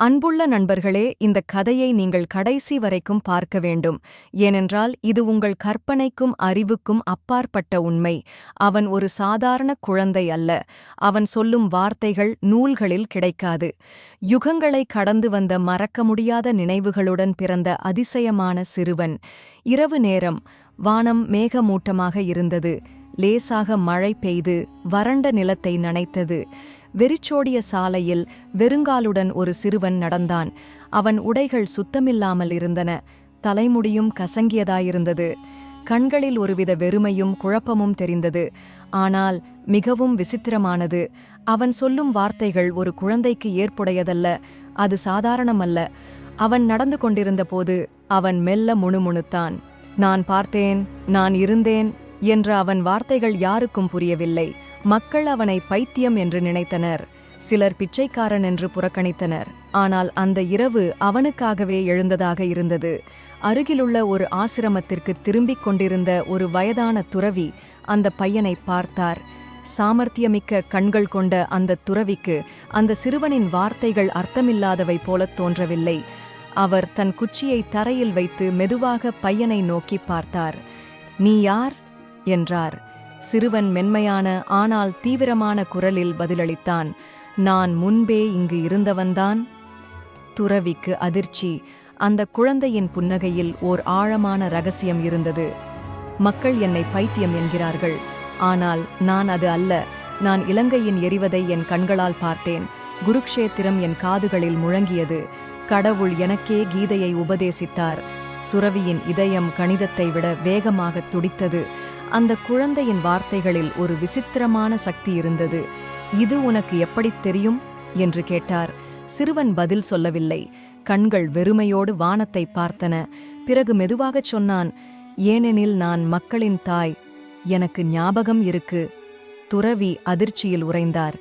அன்புள்ள நண்பர்களே இந்த கதையை நீங்கள் கடைசி வரைக்கும் பார்க்க வேண்டும். ஏனென்றால் இது உங்கள் கற்பனைக்கும் அறிவுக்கும் அப்பாற்பட்ட உண்மை. அவன் ஒரு சாதாரண குழந்தை அல்ல. அவன் சொல்லும் வார்த்தைகள் நூல்களில் கிடைக்காது. யுகங்களை கடந்து வந்த மறக்க முடியாத நினைவுகளுடன் பிறந்த அதிசயமான சிறுவன். இரவு நேரம். வானம் மேகமூட்டமாக இருந்தது. லேசாக மழை பெய்து வறண்ட நிலத்தை நனைத்தது. வெறிச்சோடிய சாலையில் வெறுங்காலுடன் ஒரு சிறுவன் நடந்தான். அவன் உடைகள் சுத்தமில்லாமல் இருந்தன. தலைமுடியும் கசங்கியதாயிருந்தது. கண்களில் ஒருவித வெறுமையும் குழப்பமும் தெரிந்தது. ஆனால் மிகவும் விசித்திரமானது. அவன் சொல்லும் வார்த்தைகள் ஒரு குழந்தைக்கு ஏற்புடையதல்ல. அது சாதாரணமல்ல. அவன் நடந்து கொண்டிருந்தபோது அவன் மெல்ல முணுமுணுத்தான். நான் பார்த்தேன் நான் இருந்தேன் என்ற அவன் வார்த்தைகள் யாருக்கும் புரியவில்லை. மக்கள் அவனை பைத்தியம் என்று நினைத்தனர். சிலர் பிச்சைக்காரன் என்று புறக்கணித்தனர். ஆனால் அந்த இரவு அவனுக்காகவே எழுந்ததாக இருந்தது. அருகிலுள்ள ஒரு ஆசிரமத்திற்கு திரும்பிக் கொண்டிருந்த ஒரு வயதான துறவி அந்த பையனை பார்த்தார். சாமர்த்தியமிக்க கண்கள் கொண்ட அந்த துறவிக்கு அந்த சிறுவனின் வார்த்தைகள் அர்த்தமில்லாதவை போலத் தோன்றவில்லை. அவர் தன் குச்சியை தரையில் வைத்து மெதுவாக பையனை நோக்கி பார்த்தார். நீ யார்? என்றார். சிறுவன் மென்மையான ஆனால் தீவிரமான குரலில் பதிலளித்தான். நான் முன்பே இங்கு இருந்தவன்தான். துறவிக்கு அதிர்ச்சி. அந்த குழந்தையின் புன்னகையில் ஓர் ஆழமான ரகசியம் இருந்தது. மக்கள் என்னை பைத்தியம் என்கிறார்கள். ஆனால் நான் அது அல்ல. நான் இலங்கையின் எரிவதை என் கண்களால் பார்த்தேன். குருக்ஷேத்திரம் என் காதுகளில் முழங்கியது. கடவுள் எனக்கே கீதையை உபதேசித்தார். துறவியின் இதயம் கணிதத்தை விட வேகமாக துடித்தது. அந்த குழந்தையின் வார்த்தைகளில் ஒரு விசித்திரமான சக்தி இருந்தது. இது உனக்கு எப்படித் தெரியும்? என்று கேட்டார். சிறுவன் பதில் சொல்லவில்லை. கண்கள் வெறுமையோடு வானத்தை பார்த்தன. பிறகு மெதுவாகச் சொன்னான் ஏனெனில் நான் மக்களின் தாய். எனக்கு ஞாபகம் இருக்கு. துறவி அதிர்ச்சியில் உறைந்தார்.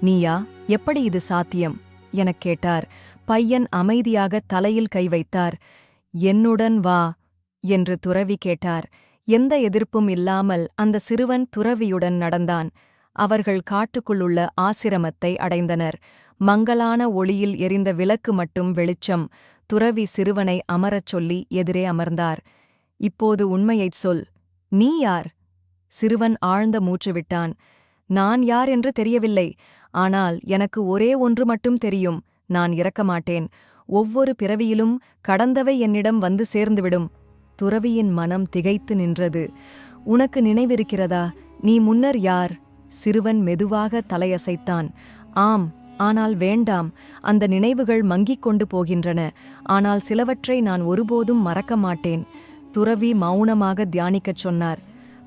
நீயா? எப்படி இது சாத்தியம்? எனக் கேட்டார். பையன் அமைதியாக தலையில் கை வைத்தார். என்னுடன் வா என்று துறவி கேட்டார். எந்த எதிர்ப்பும் இல்லாமல் அந்த சிறுவன் துறவியுடன் நடந்தான். அவர்கள் காட்டுக்குள்ளுள்ள ஆசிரமத்தை அடைந்தனர். மங்கலான ஒளியில் எரிந்த விளக்கு மட்டும் வெளிச்சம். துறவி சிறுவனை அமரச் சொல்லி எதிரே அமர்ந்தார். இப்போது உண்மையைச் சொல். நீ யார்? சிறுவன் ஆழ்ந்த மூச்சு விட்டான். நான் யார் என்று தெரியவில்லை. ஆனால் எனக்கு ஒரே ஒன்று மட்டும் தெரியும் நான் இறக்க மாட்டேன். ஒவ்வொரு பிறவியிலும் கடந்தவை என்னிடம் வந்து சேர்ந்துவிடும். துறவியின் மனம் திகைத்து நின்றது. உனக்கு நினைவிருக்கிறதா? நீ முன்னர் யார்? சிறுவன் மெதுவாக தலையசைத்தான். ஆம் ஆனால் வேண்டாம். அந்த நினைவுகள் மங்கிக் கொண்டு போகின்றன. ஆனால் சிலவற்றை நான் ஒருபோதும் மறக்க மாட்டேன். துறவி மௌனமாக தியானிக்கச் சொன்னார்.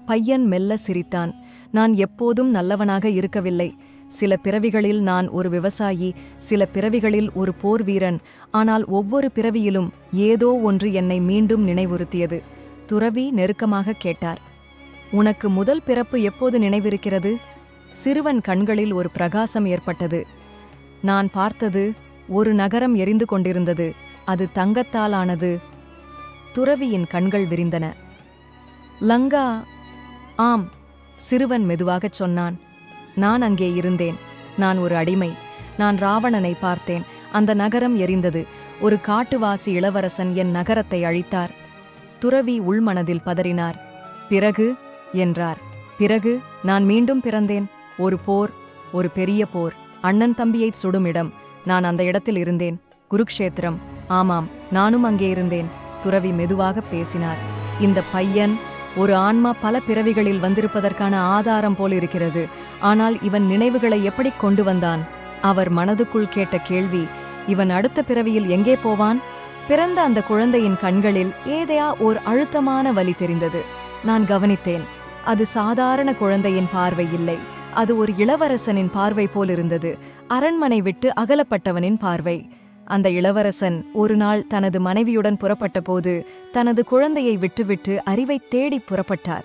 பையன் மெல்ல சிரித்தான். நான் எப்போதும் நல்லவனாக இருக்கவில்லை. சில பிறவிகளில் நான் ஒரு விவசாயி சில பிறவிகளில் ஒரு போர் வீரன் ஆனால் ஒவ்வொரு பிறவியிலும் ஏதோ ஒன்று என்னை மீண்டும் நினைவுறுத்தியது. துறவி நெருக்கமாக கேட்டார் உனக்கு முதல் பிறப்பு எப்போது நினைவிருக்கிறது? சிறுவன் கண்களில் ஒரு பிரகாசம் ஏற்பட்டது. நான் பார்த்தது ஒரு நகரம் எரிந்து கொண்டிருந்தது அது தங்கத்தால் ஆனது. துறவியின் கண்கள் விரிந்தன. லங்கா? ஆம் சிறுவன் மெதுவாகச் சொன்னான். நான் அங்கே இருந்தேன். நான் ஒரு அடிமை. நான் ராவணனை பார்த்தேன். அந்த நகரம் எரிந்தது. ஒரு காட்டுவாசி இளவரசன் என் நகரத்தை அழித்தார். துறவி உள்மனதில் பதறினார். பிறகு? என்றார். பிறகு நான் மீண்டும் பிறந்தேன். ஒரு போர் ஒரு பெரிய போர். அண்ணன் தம்பியைச் சுடும் இடம் நான் அந்த இடத்தில் இருந்தேன். குருக்ஷேத்திரம். ஆமாம் நானும் அங்கே இருந்தேன். துறவி மெதுவாக பேசினார். இந்த பையன் ஒரு ஆன்மா பல பிறவிகளில் வந்திருப்பதற்கான ஆதாரம் போல் இருக்கிறது. ஆனால் இவன் நினைவுகளை எப்படி கொண்டு வந்தான்? அவர் மனதுக்குள் கேட்ட கேள்வி இவன் அடுத்த பிறவியில் எங்கே போவான்? பிறந்த அந்த குழந்தையின் கண்களில் ஏதையா ஓர் அழுத்தமான வலி தெரிந்தது. நான் கவனித்தேன் அது சாதாரண குழந்தையின் பார்வை இல்லை. அது ஒரு இளவரசனின் பார்வை போலிருந்தது அரண்மனை விட்டு அகலப்பட்டவனின் பார்வை. அந்த இளவரசன் ஒரு நாள் தனது மனைவியுடன் புறப்பட்டபோது தனது குழந்தையை விட்டுவிட்டு அறிவை தேடி புறப்பட்டார்.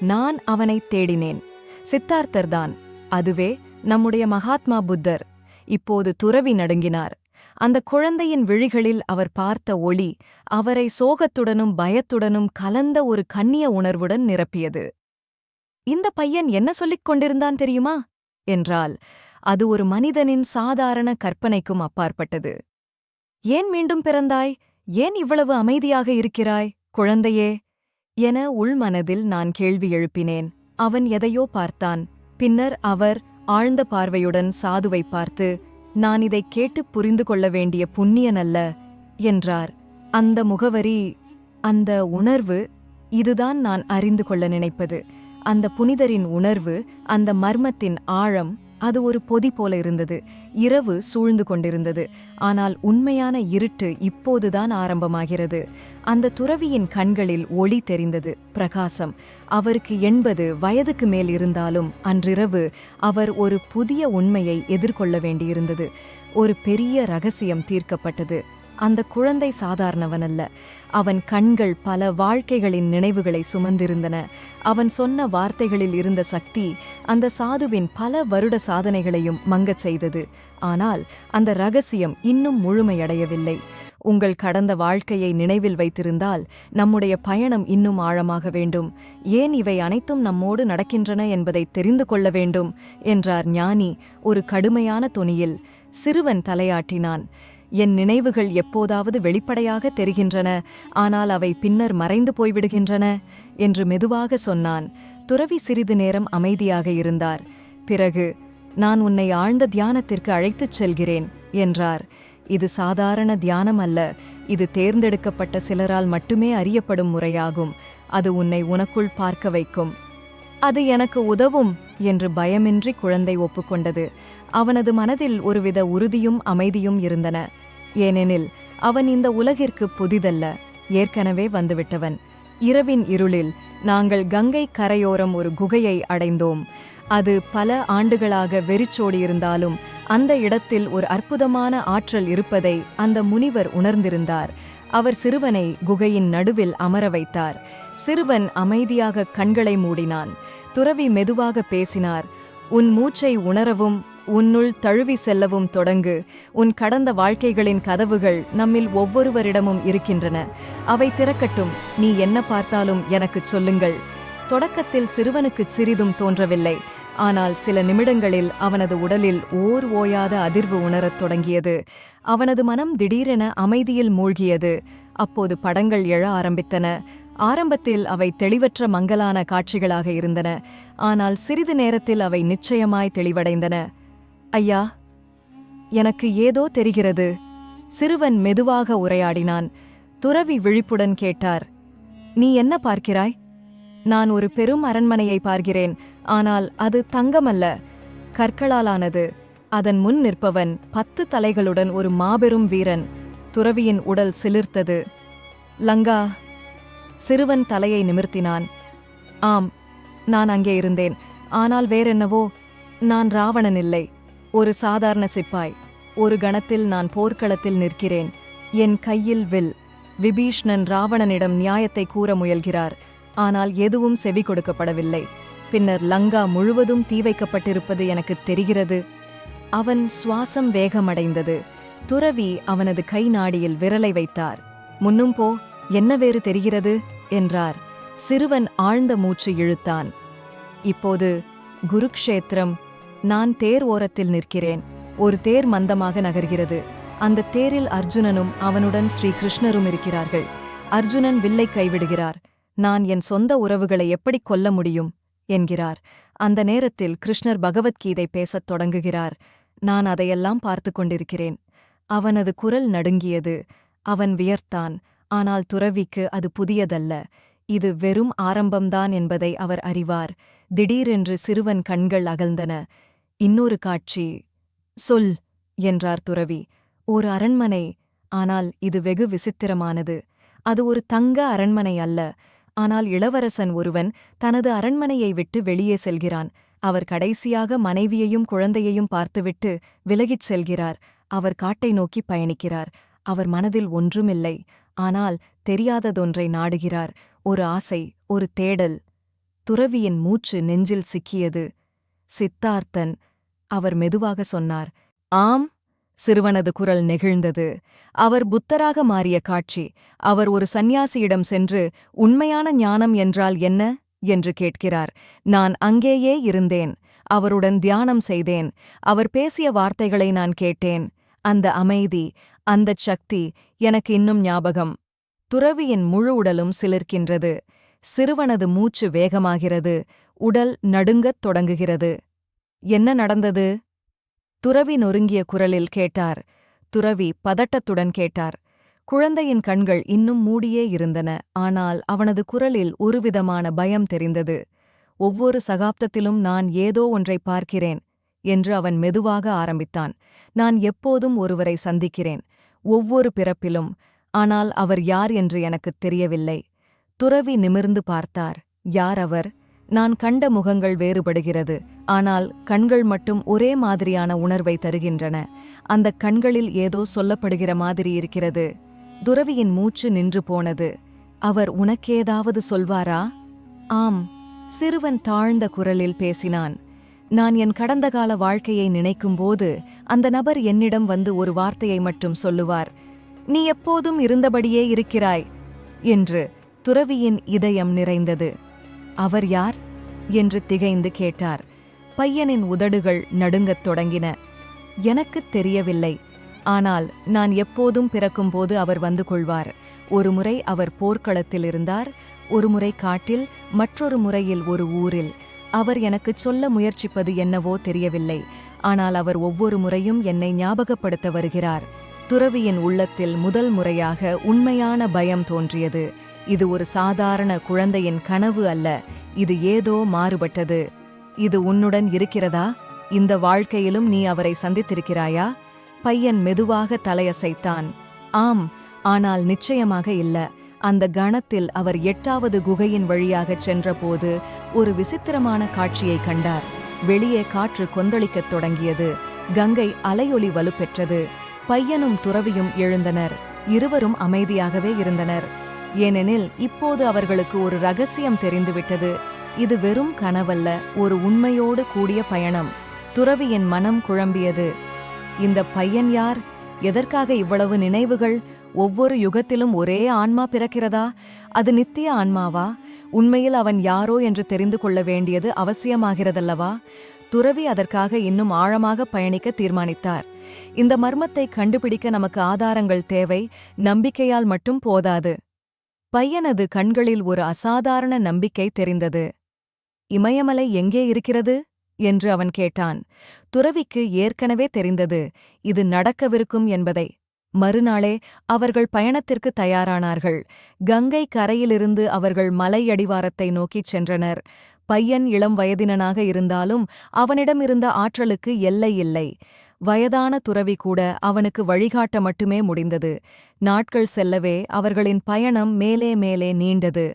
நான் அவனை தேடினேன். சித்தார்த்தர்தான். அதுவே நம்முடைய மகாத்மா புத்தர். இப்போது துறவி நடுங்கினார். அந்த குழந்தையின் விழிகளில் அவர் பார்த்த ஒளி அவரை சோகத்துடனும் பயத்துடனும் கலந்த ஒரு கண்ணிய உணர்வுடன் நிரப்பியது. இந்த பையன் என்ன சொல்லிக் கொண்டிருந்தான் தெரியுமா? என்றால் அது ஒரு மனிதனின் சாதாரண கற்பனைக்கும் அப்பாற்பட்டது. ஏன் மீண்டும் பிறந்தாய்? ஏன் இவ்வளவு அமைதியாக இருக்கிறாய் குழந்தையே? என உள்மனதில் நான் கேள்வி எழுப்பினேன். அவன் எதையோ பார்த்தான். பின்னர் அவர் ஆழ்ந்த பார்வையுடன் சாதுவை பார்த்து நான் இதைக் கேட்டு புரிந்து கொள்ள வேண்டிய புண்ணியனல்ல என்றார். அந்த முகவரி அந்த உணர்வு இதுதான் நான் அறிந்து கொள்ள நினைப்பது. அந்த புனிதரின் உணர்வு அந்த மர்மத்தின் ஆழம் அது ஒரு பொதி போல இருந்தது. இரவு சூழ்ந்து கொண்டிருந்தது. ஆனால் உண்மையான இருட்டு இப்போதுதான் ஆரம்பமாகிறது. அந்த துறவியின் கண்களில் ஒளி தெரிந்தது. பிரகாசம். அவருக்கு எண்பது வயதுக்கு மேல் இருந்தாலும் அன்றிரவு அவர் ஒரு புதிய உண்மையை எதிர்கொள்ள வேண்டியிருந்தது. ஒரு பெரிய ரகசியம் தீர்க்கப்பட்டது. அந்த குழந்தை சாதாரணவனல்ல. அவன் கண்கள் பல வாழ்க்கைகளின் நினைவுகளை சுமந்திருந்தன. அவன் சொன்ன வார்த்தைகளில் இருந்த சக்தி அந்த சாதுவின் பல வருட சாதனைகளையும் மங்கச் செய்தது. ஆனால் அந்த ரகசியம் இன்னும் முழுமையடையவில்லை. உங்கள் கடந்த வாழ்க்கையை நினைவில் வைத்திருந்தால் நம்முடைய பயணம் இன்னும் ஆழமாக வேண்டும். ஏன் இவை அனைத்தும் நம்மோடு நடக்கின்றன என்பதை தெரிந்து கொள்ள வேண்டும் என்றார் ஞானி ஒரு கடுமையான தொனியில் சிறுவன் தலையாட்டினான். என் நினைவுகள் எப்போதாவது வெளிப்படையாக தெரிகின்றன ஆனால் அவை பின்னர் மறைந்து போய்விடுகின்றன என்று மெதுவாக சொன்னான். துறவி சிறிது நேரம் அமைதியாக இருந்தார். பிறகு நான் உன்னை ஆழ்ந்த தியானத்திற்கு அழைத்துச் செல்கிறேன் என்றார். இது சாதாரண தியானம் அல்ல. இது தேர்ந்தெடுக்கப்பட்ட சிலரால் மட்டுமே அறியப்படும் முறையாகும். அது உன்னை உனக்குள் பார்க்க வைக்கும். அது எனக்கு உதவும் என்று பயமின்றி குழந்தை ஒப்புக்கொண்டது. அவனது மனதில் ஒருவித உறுதியும் அமைதியும் இருந்தன. ஏனெனில் அவன் இந்த உலகிற்கு புதிதல்ல ஏற்கனவே வந்துவிட்டவன். இரவின் இருளில் நாங்கள் கங்கை கரையோரம் ஒரு குகையை அடைந்தோம். அது பல ஆண்டுகளாக வெறிச்சோடியிருந்தாலும் அந்த இடத்தில் ஒரு அற்புதமான ஆற்றல் இருப்பதை அந்த முனிவர் உணர்ந்திருந்தார். அவர் சிறுவனை குகையின் நடுவில் அமர வைத்தார். சிறுவன் அமைதியாக கண்களை மூடினான். துறவி மெதுவாக பேசினார் உன் மூச்சை உணரவும் உன்னுள் தழுவி செல்லவும் தொடங்கு. உன் கடந்த வாழ்க்கைகளின் கதவுகள் நம்மில் ஒவ்வொருவரிடமும் இருக்கின்றன. அவை திறக்கட்டும். நீ என்ன பார்த்தாலும் எனக்குச் சொல்லுங்கள். தொடக்கத்தில் சிறுவனுக்குச் சிறிதும் தோன்றவில்லை. ஆனால் சில நிமிடங்களில் அவனது உடலில் ஓர் ஓயாத அதிர்வு உணரத் தொடங்கியது. அவனது மனம் திடீரென அமைதியில் மூழ்கியது. அப்போது படங்கள் எழ ஆரம்பித்தன. ஆரம்பத்தில் அவை தெளிவற்ற மங்கலான காட்சிகளாக இருந்தன. ஆனால் சிறிது நேரத்தில் அவை நிச்சயமாய் தெளிவடைந்தன. ஐயா எனக்கு ஏதோ தெரிகிறது. சிறுவன் மெதுவாக உரையாடினான். துறவி விழிப்புடன் கேட்டார் நீ என்ன பார்க்கிறாய்? நான் ஒரு பெரும் அரண்மனையை பார்க்கிறேன். ஆனால் அது தங்கமல்ல. கற்களாலானது. அதன் முன் நிற்பவன் பத்து தலைகளுடன் ஒரு மாபெரும் வீரன். துறவியின் உடல் சிலிர்த்தது. லங்கா சிறுவன் தலையை நிமிர்த்தினான். ஆம் நான் அங்கே இருந்தேன். ஆனால் வேறென்னவோ நான் ராவணன் இல்லை. ஒரு சாதாரண சிப்பாய் ஒரு கணத்தில் நான் போர்க்களத்தில் நிற்கிறேன். என் கையில் வில் விபீஷ்ணன் ராவணனிடம் நியாயத்தை கூற முயல்கிறார். ஆனால் எதுவும் செவி கொடுக்கப்படவில்லை. பின்னர் லங்கா முழுவதும் தீ வைக்கப்பட்டிருப்பது எனக்கு தெரிகிறது. அவன் சுவாசம் வேகமடைந்தது. துறவி அவனது கை நாடியில் விரலை வைத்தார். முன்னும் போ என்ன வேறு தெரிகிறது? என்றார். சிறுவன் ஆழ்ந்த மூச்சு இழுத்தான். இப்போது குருக்ஷேத்திரம் நான் தேர் ஓரத்தில் நிற்கிறேன். ஒரு தேர் மந்தமாக நகர்கிறது. அந்த தேரில் அர்ஜுனனும் அவனுடன் ஸ்ரீ கிருஷ்ணரும் இருக்கிறார்கள். அர்ஜுனன் வில்லை கைவிடுகிறார். நான் என் சொந்த உறவுகளை எப்படி கொல்ல முடியும்? என்கிறார். அந்த நேரத்தில் கிருஷ்ணர் பகவத்கீதை பேசத் தொடங்குகிறார். நான் அதையெல்லாம் பார்த்து கொண்டிருக்கிறேன். அவனது குரல் நடுங்கியது. அவன் வியர்த்தான். ஆனால் துறவிக்கு அது புதியதல்ல. இது வெறும் ஆரம்பம்தான் என்பதை அவர் அறிவார். திடீரென்று சிறுவன் கண்கள் அகழ்ந்தன. இன்னொரு காட்சி. சொல் என்றார் துறவி. ஒரு அரண்மனை. ஆனால் இது வெகு விசித்திரமானது. அது ஒரு தங்க அரண்மனை அல்ல. ஆனால் இளவரசன் ஒருவன் தனது அரண்மனையை விட்டு வெளியே செல்கிறான். அவர் கடைசியாக மனைவியையும் குழந்தையையும் பார்த்துவிட்டு விலகிச் செல்கிறார். அவர் காட்டை நோக்கி பயணிக்கிறார். அவர் மனதில் ஒன்றுமில்லை. ஆனால் தெரியாததொன்றை நாடுகிறார். ஒரு ஆசை ஒரு தேடல். துறவியின் மூச்சு நெஞ்சில் சிக்கியது. சித்தார்த்தன் அவர் மெதுவாக சொன்னார் ஆம் சிறுவனது குரல் நெகிழ்ந்தது. அவர் புத்தராக மாறிய காட்சி. அவர் ஒரு சந்நியாசியிடம் சென்று உண்மையான ஞானம் என்றால் என்ன? என்று கேட்கிறார். நான் அங்கேயே இருந்தேன். அவருடன் தியானம் செய்தேன். அவர் பேசிய வார்த்தைகளை நான் கேட்டேன். அந்த அமைதி அந்தச் சக்தி எனக்கு இன்னும் ஞாபகம். துறவியின் முழு உடலும் சிலிர்க்கின்றது. சிறுவனது மூச்சு வேகமாகிறது. உடல் நடுங்கத் தொடங்குகிறது. என்ன நடந்தது? துறவி நொறுங்கிய குரலில் கேட்டார். துறவி பதட்டத்துடன் கேட்டார். குழந்தையின் கண்கள் இன்னும் மூடியே இருந்தன. ஆனால் அவனது குரலில் ஒருவிதமான பயம் தெரிந்தது. ஒவ்வொரு சகாப்தத்திலும் நான் ஏதோ ஒன்றை பார்க்கிறேன் என்று அவன் மெதுவாக ஆரம்பித்தான். நான் எப்போதும் ஒருவரை சந்திக்கிறேன். ஒவ்வொரு பிறப்பிலும். ஆனால் அவர் யார் என்று எனக்குத் தெரியவில்லை. துறவி நிமிர்ந்து பார்த்தார். யார் அவர்? நான் கண்ட முகங்கள் வேறுபடுகிறது. ஆனால் கண்கள் மட்டும் ஒரே மாதிரியான உணர்வை தருகின்றன. அந்த கண்களில் ஏதோ சொல்லப்படுகிற மாதிரி இருக்கிறது. துறவியின் மூச்சு நின்று போனது. அவர் உனக்கேதாவது சொல்வாரா? ஆம். சிறுவன் தாழ்ந்த குரலில் பேசினான். நான் என் கடந்த கால வாழ்க்கையை நினைக்கும்போது அந்த நபர் என்னிடம் வந்து ஒரு வார்த்தையை மட்டும் சொல்லுவார். நீ எப்போதும் இருந்தபடியே இருக்கிறாய் என்று துறவியின் இதயம் நிறைந்தது. அவர் யார்? என்று திகைந்து கேட்டார். பையனின் உதடுகள் நடுங்கத் தொடங்கின. எனக்குத் தெரியவில்லை. ஆனால் நான் எப்போதும் பிறக்கும்போது அவர் வந்து கொள்வார். ஒருமுறை அவர் போர்க்களத்தில் இருந்தார். ஒருமுறை காட்டில் மற்றொரு முறையில் ஒரு ஊரில். அவர் எனக்குச் சொல்ல முயற்சிப்பது என்னவோ தெரியவில்லை. ஆனால் அவர் ஒவ்வொரு முறையும் என்னை ஞாபகப்படுத்த வருகிறார். துறவியின் உள்ளத்தில் முதல் முறையாக உண்மையான பயம் தோன்றியது. இது ஒரு சாதாரண குழந்தையின் கனவு அல்ல. இது ஏதோ மாறுபட்டது. இது உன்னுடன் இருக்கிறதா? இந்த வாழ்க்கையிலும் நீ அவரை சந்தித்திருக்கிறாயா? பையன் மெதுவாக தலையசைத்தான். ஆம் ஆனால் நிச்சயமாக இல்ல. அந்த கணத்தில் அவர் எட்டாவது குகையின் வழியாகச் சென்றபோது ஒரு விசித்திரமான காட்சியை கண்டார். வெளியே காற்று கொந்தளிக்கத் தொடங்கியது. கங்கை அலையொலி வலுப்பெற்றது. பையனும் துறவியும் எழுந்தனர். இருவரும் அமைதியாகவே இருந்தனர். ஏனெனில் இப்போது அவர்களுக்கு ஒரு ரகசியம் தெரிந்துவிட்டது. இது வெறும் கனவல்ல ஒரு உண்மையோடு கூடிய பயணம். துறவியின் மனம் குழம்பியது. இந்த பையன் யார்? எதற்காக இவ்வளவு நினைவுகள்? ஒவ்வொரு யுகத்திலும் ஒரே ஆன்மா பிறக்கிறதா? அது நித்திய ஆன்மாவா? உண்மையில் அவன் யாரோ என்று தெரிந்து கொள்ள வேண்டியது அவசியமாகிறதல்லவா? துறவி அதற்காக இன்னும் ஆழமாக பயணிக்க தீர்மானித்தார். இந்த மர்மத்தை கண்டுபிடிக்க நமக்கு ஆதாரங்கள் தேவை. நம்பிக்கையால் மட்டும் போதாது. பையனது கண்களில் ஒரு அசாதாரண நம்பிக்கை தெரிந்தது. இமயமலை எங்கே இருக்கிறது? என்று அவன் கேட்டான். துறவிக்கு ஏற்கனவே தெரிந்தது இது நடக்கவிருக்கும் என்பதை. மறுநாளே அவர்கள் பயணத்திற்கு தயாரானார்கள். கங்கை கரையிலிருந்து அவர்கள் மலையடிவாரத்தை நோக்கிச் சென்றனர். பையன் இளம் வயதினனாக இருந்தாலும் அவனிடமிருந்த ஆற்றலுக்கு எல்லை இல்லை. வயதான துறவி கூட அவனுக்கு வழிகாட்ட மட்டுமே முடிந்தது. நாட்கள் செல்லவே அவர்களின் பயணம் மேலே மேலே நீண்டது.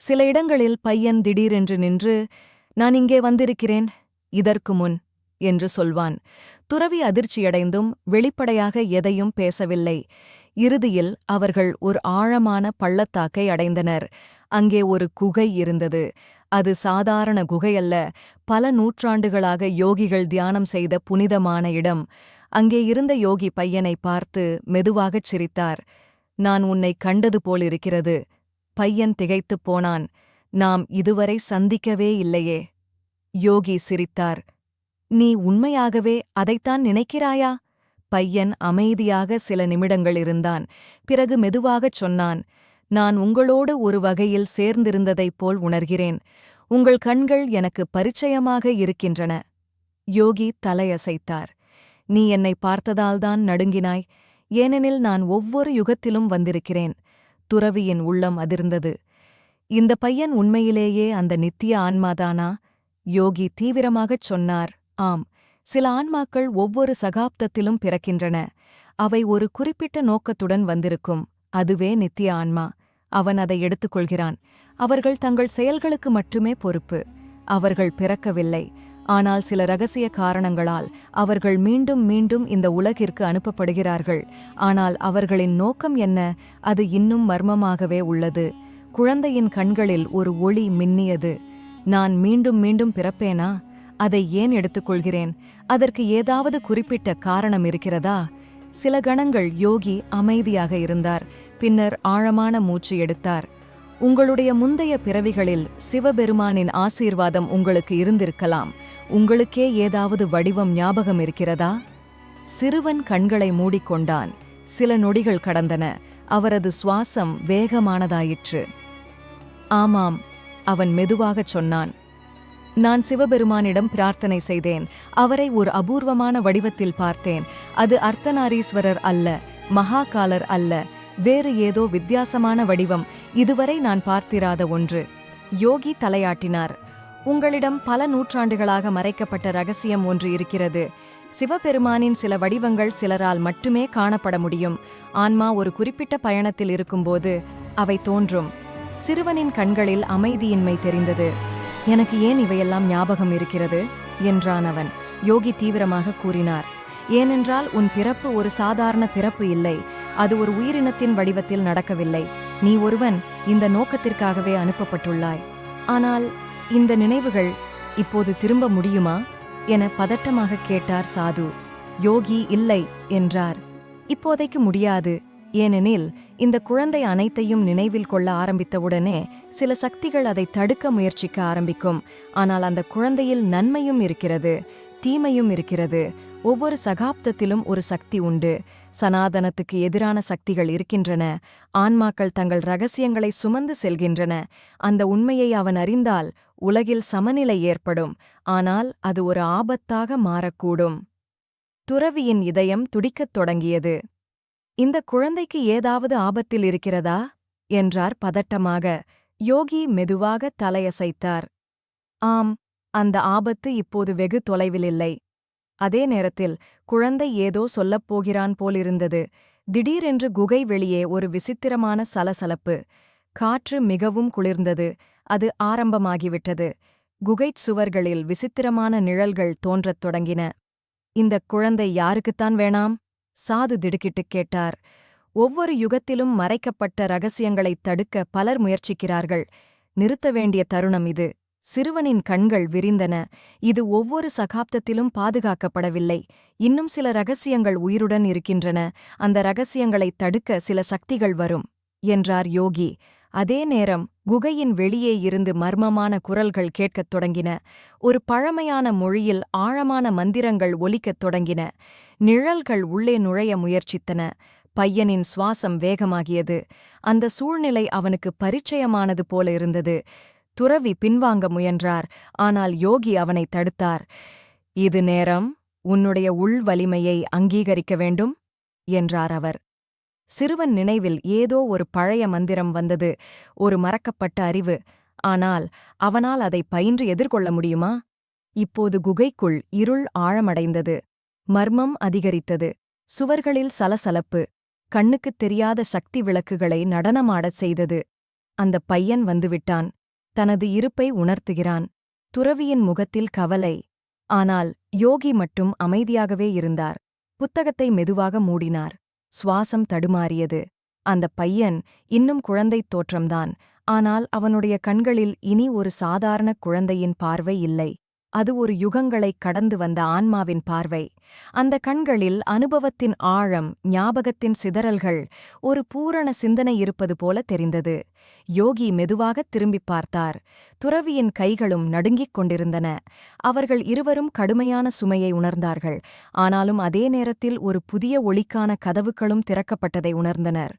சில இடங்களில் பையன் திடீரென்று நின்று நான் இங்கே வந்திருக்கிறேன் இதற்கு முன் என்று சொல்வான். துறவி அதிர்ச்சியடைந்தும் வெளிப்படையாக எதையும் பேசவில்லை. இறுதியில் அவர்கள் ஒரு ஆழமான பள்ளத்தாக்கை அடைந்தனர். அங்கே ஒரு குகை இருந்தது. அது சாதாரண குகையல்ல பல நூற்றாண்டுகளாக யோகிகள் தியானம் செய்த புனிதமான இடம். அங்கே இருந்த யோகி பையனை பார்த்து மெதுவாகச் சிரித்தார். நான் உன்னை கண்டது போலிருக்கிறது. பையன் திகைத்துப் போனான். நாம் இதுவரை சந்திக்கவே இல்லையே யோகி சிரித்தார். நீ உண்மையாகவே அதைத்தான் நினைக்கிறாயா பையன் அமைதியாக சில நிமிடங்கள் இருந்தான். பிறகு மெதுவாகச் சொன்னான். நான் உங்களோடு ஒரு வகையில் சேர்ந்திருந்ததைப் போல் உணர்கிறேன். உங்கள் கண்கள் எனக்கு பரிச்சயமாக இருக்கின்றன. யோகி தலையசைத்தார். நீ என்னை பார்த்ததால்தான் நடுங்கினாய். ஏனெனில் நான் ஒவ்வொரு யுகத்திலும் வந்திருக்கிறேன். துறவியின் உள்ளம் அதிர்ந்தது. இந்த பையன் உண்மையிலேயே அந்த நித்திய ஆன்மாதானா? யோகி தீவிரமாகச் சொன்னார். ஆம். சில ஆன்மாக்கள் ஒவ்வொரு சகாப்தத்திலும் பிறக்கின்றன. அவை ஒரு குறிப்பிட்ட நோக்கத்துடன் வந்திருக்கும். அதுவே நித்திய ஆன்மா. அவன் அதை எடுத்துக்கொள்கிறான். அவர்கள் தங்கள் செயல்களுக்கு மட்டுமே பொறுப்பு. அவர்கள் பிறக்கவில்லை. ஆனால் சில ரகசிய காரணங்களால் அவர்கள் மீண்டும் மீண்டும் இந்த உலகிற்கு அனுப்பப்படுகிறார்கள். ஆனால் அவர்களின் நோக்கம் என்ன? அது இன்னும் மர்மமாகவே உள்ளது. குழந்தையின் கண்களில் ஒரு ஒளி மின்னியது. நான் மீண்டும் மீண்டும் பிறப்பேனா? அதை ஏன் எடுத்துக்கொள்கிறேன்? அதற்கு ஏதாவது குறிப்பிட்ட காரணம் இருக்கிறதா? சில கணங்கள் யோகி அமைதியாக இருந்தார். பின்னர் ஆழமான மூச்சு எடுத்தார். உங்களுடைய முந்தைய பிறவிகளில் சிவபெருமானின் ஆசீர்வாதம் உங்களுக்கு இருந்திருக்கலாம். உங்களுக்கே ஏதாவது வடிவம் ஞாபகம் இருக்கிறதா? சிறுவன் கண்களை மூடிக்கொண்டான். சில நொடிகள் கடந்தன. அவரது சுவாசம் வேகமானதாயிற்று. ஆமாம் அவன் மெதுவாகச் சொன்னான். நான் சிவபெருமானிடம் பிரார்த்தனை செய்தேன். அவரை ஒரு அபூர்வமான வடிவத்தில் பார்த்தேன். அது அர்த்தநாரீஸ்வரர் அல்ல மகாகாலர் அல்ல வேறு ஏதோ வித்தியாசமான வடிவம். இதுவரை நான் பார்த்திராத ஒன்று. யோகி தலையாட்டினார். உங்களிடம் பல நூற்றாண்டுகளாக மறைக்கப்பட்ட ரகசியம் ஒன்று இருக்கிறது. சிவபெருமானின் சில வடிவங்கள் சிலரால் மட்டுமே காணப்பட முடியும். ஆன்மா ஒரு குறிப்பிட்ட பயணத்தில் இருக்கும்போது அவை தோன்றும். சிறுவனின் கண்களில் அமைதியின்மை தெரிந்தது. எனக்கு ஏன் இவையெல்லாம் ஞாபகம் இருக்கிறது? என்றான் அவன் யோகி தீவிரமாக கூறினார். ஏனென்றால் உன் பிறப்பு ஒரு சாதாரண பிறப்பு இல்லை. அது ஒரு உயிரினத்தின் வடிவத்தில் நடக்கவில்லை. நீ ஒருவன் இந்த நோக்கத்திற்காகவே அனுப்பப்பட்டுள்ளாய். ஆனால் இந்த நினைவுகள் இப்போது திரும்ப முடியுமா? என பதட்டமாக கேட்டார் சாது. யோகி இல்லை என்றார். இப்போதைக்கு முடியாது. ஏனெனில் இந்த குழந்தை அனைத்தையும் நினைவில் கொள்ள ஆரம்பித்தவுடனே சில சக்திகள் அதை தடுக்க முயற்சிக்க ஆரம்பிக்கும். ஆனால் அந்த குழந்தையில் நன்மையும் இருக்கிறது தீமையும் இருக்கிறது. ஒவ்வொரு சகாப்தத்திலும் ஒரு சக்தி உண்டு. சனாதனத்துக்கு எதிரான சக்திகள் இருக்கின்றன. ஆன்மாக்கள் தங்கள் ரகசியங்களை சுமந்து செல்கின்றன. அந்த உண்மையை அவன் அறிந்தால் உலகில் சமநிலை ஏற்படும். ஆனால் அது ஒரு ஆபத்தாக மாறக்கூடும். துறவியின் இதயம் துடிக்கத் தொடங்கியது. இந்த குழந்தைக்கு ஏதாவது ஆபத்தில் இருக்கிறதா? என்றார் பதட்டமாக. யோகி மெதுவாக தலையசைத்தார். ஆம் அந்த ஆபத்து இப்போது வெகு தொலைவில் இல்லை அதே நேரத்தில் குழந்தை ஏதோ சொல்லப் போகிறான் போலிருந்தது. திடீரென்று குகை வெளியே ஒரு விசித்திரமான சலசலப்பு. காற்று மிகவும் குளிர்ந்தது. அது ஆரம்பமாகிவிட்டது. குகைச் சுவர்களில் விசித்திரமான நிழல்கள் தோன்றத் தொடங்கின. இந்தக் குழந்தை யாருக்குத்தான் வேணாம்? சாது திடுக்கிட்டு கேட்டார். ஒவ்வொரு யுகத்திலும் மறைக்கப்பட்ட ரகசியங்களைத் தடுக்க பலர் முயற்சிக்கிறார்கள். நிறுத்த வேண்டிய தருணம் இது. சிறுவனின் கண்கள் விரிந்தன. இது ஒவ்வொரு சகாப்தத்திலும் பாதுகாக்கப்படவில்லை. இன்னும் சில ரகசியங்கள் உயிருடன் இருக்கின்றன. அந்த ரகசியங்களைத் தடுக்க சில சக்திகள் வரும் என்றார் யோகி. அதே நேரம் குகையின் வெளியே இருந்து மர்மமான குரல்கள் கேட்கத் தொடங்கின. ஒரு பழமையான மொழியில் ஆழமான மந்திரங்கள் ஒலிக்கத் தொடங்கின. நிழல்கள் உள்ளே நுழைய முயற்சித்தன. பையனின் சுவாசம் வேகமாகியது. அந்த சூழ்நிலை அவனுக்கு பரிச்சயமானது போல இருந்தது. துறவி பின்வாங்க முயன்றார். ஆனால் யோகி அவனை தடுத்தார். இது நேரம் உன்னுடைய உள் வலிமையை அங்கீகரிக்க வேண்டும் என்றார் அவர். சிறுவன் நினைவில் ஏதோ ஒரு பழைய மந்திரம் வந்தது. ஒரு மறக்கப்பட்ட அறிவு. ஆனால் அவனால் அதை பயின்று எதிர்கொள்ள முடியுமா? இப்போது குகைக்குள் இருள் ஆழமடைந்தது. மர்மம் அதிகரித்தது. சுவர்களில் சலசலப்பு. கண்ணுக்குத் தெரியாத சக்தி விளக்குகளை நடனமாடச் செய்தது. அந்த பையன் வந்துவிட்டான். தனது இருப்பை உணர்த்துகிறான். துறவியின் முகத்தில் கவலை. ஆனால் யோகி மட்டும் அமைதியாகவே இருந்தார். புத்தகத்தை மெதுவாக மூடினார். சுவாசம் தடுமாறியது. அந்த பையன் இன்னும் குழந்தைத் தோற்றம்தான். ஆனால் அவனுடைய கண்களில் இனி ஒரு சாதாரண குழந்தையின் பார்வை இல்லை. அது ஒரு யுகங்களைக் கடந்து வந்த ஆன்மாவின் பார்வை. அந்த கண்களில் அனுபவத்தின் ஆழம் ஞாபகத்தின் சிதறல்கள் ஒரு பூரண சிந்தனை இருப்பது போல தெரிந்தது. யோகி மெதுவாகத் திரும்பிப் பார்த்தார். துறவியின் கைகளும் நடுங்கிக் கொண்டிருந்தன. அவர்கள் இருவரும் கடுமையான சுமையை உணர்ந்தார்கள். ஆனாலும் அதே நேரத்தில் ஒரு புதிய ஒளிக்கான கதவுகளும் திறக்கப்பட்டதை உணர்ந்தனர்.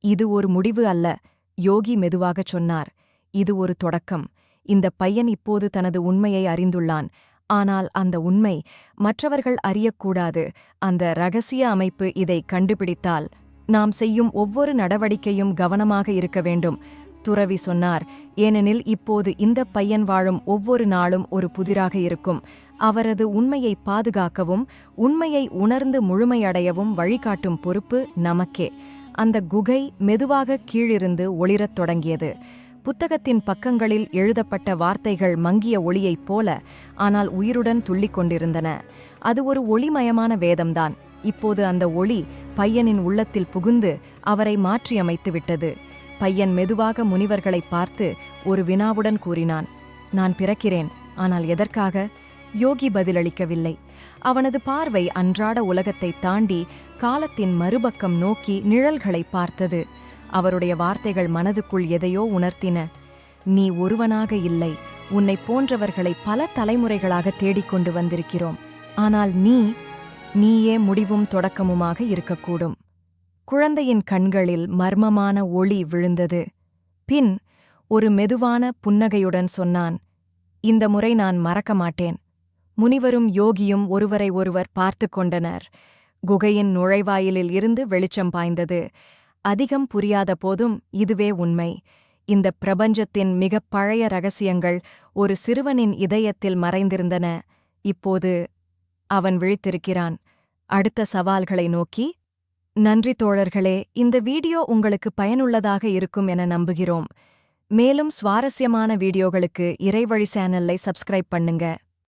இது ஒரு முடிவு அல்ல யோகி மெதுவாகச் சொன்னார். இது ஒரு தொடக்கம். இந்த பையன் இப்போது தனது உண்மையை அறிந்துள்ளான். ஆனால் அந்த உண்மை மற்றவர்கள் அறியக்கூடாது. அந்த ரகசிய அமைப்பு இதை கண்டுபிடித்தால் நாம் செய்யும் ஒவ்வொரு நடவடிக்கையும் கவனமாக இருக்க வேண்டும். துறவி சொன்னார் ஏனெனில் இப்போது இந்த பையன் வாழும் ஒவ்வொரு நாளும் ஒரு புதிராக இருக்கும். அவரது உண்மையை பாதுகாக்கவும் உண்மையை உணர்ந்து முழுமையடையவும் வழிகாட்டும் பொறுப்பு நமக்கே. அந்த குகை மெதுவாக கீழிருந்து ஒளிரத் தொடங்கியது. புத்தகத்தின் பக்கங்களில் எழுதப்பட்ட வார்த்தைகள் மங்கிய ஒளியைப் போல ஆனால் உயிருடன் துள்ளிக் கொண்டிருந்தன. அது ஒரு ஒளிமயமான வேதம்தான். இப்போது அந்த ஒளி பையனின் உள்ளத்தில் புகுந்து அவரை மாற்றியமைத்து விட்டது பையன் மெதுவாக முனிவர்களை பார்த்து ஒரு வினாவுடன் கூறினான் நான் பிறக்கிறேன் ஆனால் எதற்காக? யோகி பதிலளிக்கவில்லை. அவனது பார்வை அன்றாட உலகத்தை தாண்டி காலத்தின் மறுபக்கம் நோக்கி நிழல்களை பார்த்தது. அவருடைய வார்த்தைகள் மனதுக்குள் எதையோ உணர்த்தின. நீ ஒருவனாக இல்லை. உன்னைப் போன்றவர்களை பல தலைமுறைகளாக தேடிக்கொண்டு வந்திருக்கிறோம். ஆனால் நீ நீயே முடிவும் தொடக்கமுமாக இருக்கக்கூடும் குழந்தையின் கண்களில் மர்மமான ஒளி விழுந்தது. பின் ஒரு மெதுவான புன்னகையுடன் சொன்னான் இந்த முறை நான் மறக்க மாட்டேன். முனிவரும் யோகியும் ஒருவரை ஒருவர் பார்த்து கொண்டனர். குகையின் நுழைவாயிலில் இருந்து வெளிச்சம் பாய்ந்தது. அதிகம் புரியாத போதும் இதுவே உண்மை. இந்த பிரபஞ்சத்தின் மிகப் பழைய ரகசியங்கள் ஒரு சிறுவனின் இதயத்தில் மறைந்திருந்தன. இப்போது அவன் விழித்திருக்கிறான். அடுத்த சவால்களை நோக்கி நன்றி தோழர்களே இந்த வீடியோ உங்களுக்கு பயனுள்ளதாக இருக்கும் என நம்புகிறோம். மேலும் சுவாரஸ்யமான வீடியோகளுக்கு இறைவழி சேனலை சப்ஸ்கிரைப் பண்ணுங்க.